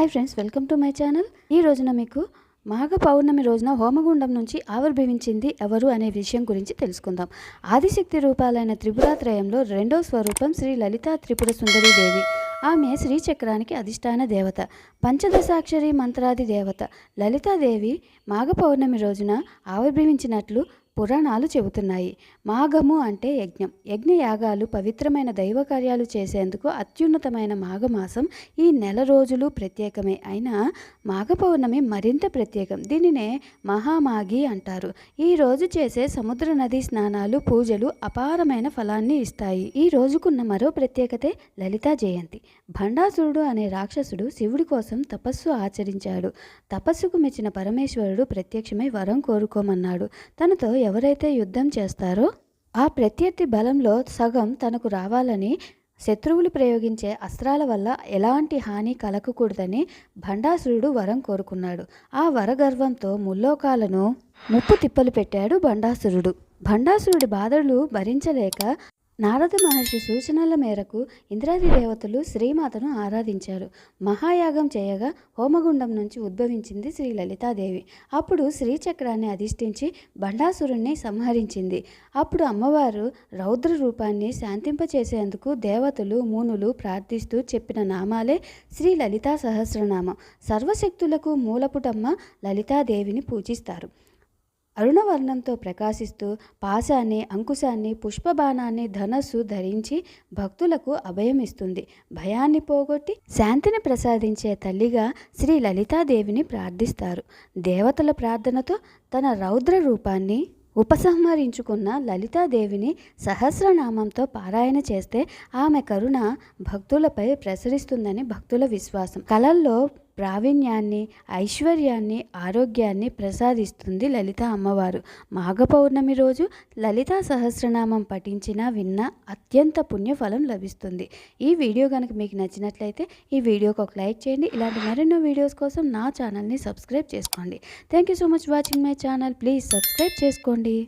Hi friends welcome to my channel ఈ రోజున మీకు మాఘ పౌర్ణమి రోజున హోమగుండం నుంచి ఆవిర్భవించింది ఎవరు అనే విషయం గురించి తెలుసుకుందాం. ఆదిశక్తి రూపాలైన త్రిపురాత్రయంలో రెండో స్వరూపం శ్రీ లలితా త్రిపుర సుందరీదేవి ఆమె శ్రీచక్రానికి అధిష్టాన దేవత పంచదశాక్షరి మంత్రాది దేవత. లలితాదేవి మాఘ పౌర్ణమి రోజున ఆవిర్భవించినట్లు పురాణాలు చెబుతున్నాయి. మాఘము అంటే యజ్ఞం. యజ్ఞయాగాలు పవిత్రమైన దైవ కార్యాలు చేసేందుకు అత్యున్నతమైన మాఘమాసం ఈ నెల రోజులు ప్రత్యేకమే. అయినా మాఘ పౌర్ణమి మరింత ప్రత్యేకం. దీనినే మహామాఘి అంటారు. ఈ రోజు చేసే సముద్ర నదీ స్నానాలు పూజలు అపారమైన ఫలాన్ని ఇస్తాయి. ఈ రోజుకున్న మరో ప్రత్యేకతే లలితా జయంతి. భండాసురుడు అనే రాక్షసుడు శివుడి కోసం తపస్సు ఆచరించాడు. తపస్సుకు మెచ్చిన పరమేశ్వరుడు ప్రత్యక్షమై వరం కోరుకోమన్నాడు. తనతో ఎవరైతే యుద్ధం చేస్తారో ఆ ప్రత్యర్థి బలంలో సగం తనకు రావాలని శత్రువులు ప్రయోగించే అస్త్రాల వల్ల ఎలాంటి హాని కలగకూడదని భండాసురుడు వరం కోరుకున్నాడు. ఆ వరగర్వంతో ముల్లోకాలను ముప్పు తిప్పలు పెట్టాడు భండాసురుడు భండాసురుడి బాధలు భరించలేక నారద మహర్షి సూచనల మేరకు ఇంద్రాది దేవతలు శ్రీమాతను ఆరాధించారు. మహాయాగం చేయగా హోమగుండం నుంచి ఉద్భవించింది శ్రీ లలితాదేవి. అప్పుడు శ్రీచక్రాన్ని అధిష్ఠించి బండాసురుణ్ణి సంహరించింది. అప్పుడు అమ్మవారు రౌద్ర రూపాన్ని శాంతింపచేసేందుకు దేవతలు మునులు ప్రార్థిస్తూ చెప్పిన నామాలే శ్రీ లలితా సహస్రనామం. సర్వశక్తులకు మూలపుటమ్మ లలితాదేవిని పూజిస్తారు. అరుణవర్ణంతో ప్రకాశిస్తూ పాశాన్ని అంకుశాన్ని పుష్పబాణాన్ని ధనస్సు ధరించి భక్తులకు అభయమిస్తుంది. భయాన్ని పోగొట్టి శాంతిని ప్రసాదించే తల్లిగా శ్రీ లలితాదేవిని ప్రార్థిస్తారు. దేవతల ప్రార్థనతో తన రౌద్ర రూపాన్ని ఉపసంహరించుకున్న లలితాదేవిని సహస్రనామంతో పారాయణ చేస్తే ఆమె కరుణ భక్తులపై ప్రసరిస్తుందని భక్తుల విశ్వాసం. కళల్లో ప్రావీణ్యాన్ని ఐశ్వర్యాన్ని ఆరోగ్యాన్ని ప్రసాదిస్తుంది లలిత అమ్మవారు. మాఘ పౌర్ణమి రోజు లలితా సహస్రనామం పఠించిన విన్న అత్యంత పుణ్యఫలం లభిస్తుంది. ఈ వీడియో కనుక మీకు నచ్చినట్లయితే ఈ వీడియోకి ఒక లైక్ చేయండి. ఇలాంటి మరెన్నో వీడియోస్ కోసం నా ఛానల్ని సబ్స్క్రైబ్ చేసుకోండి. Thank you so much watching my channel. Please subscribe చేసుకోండి.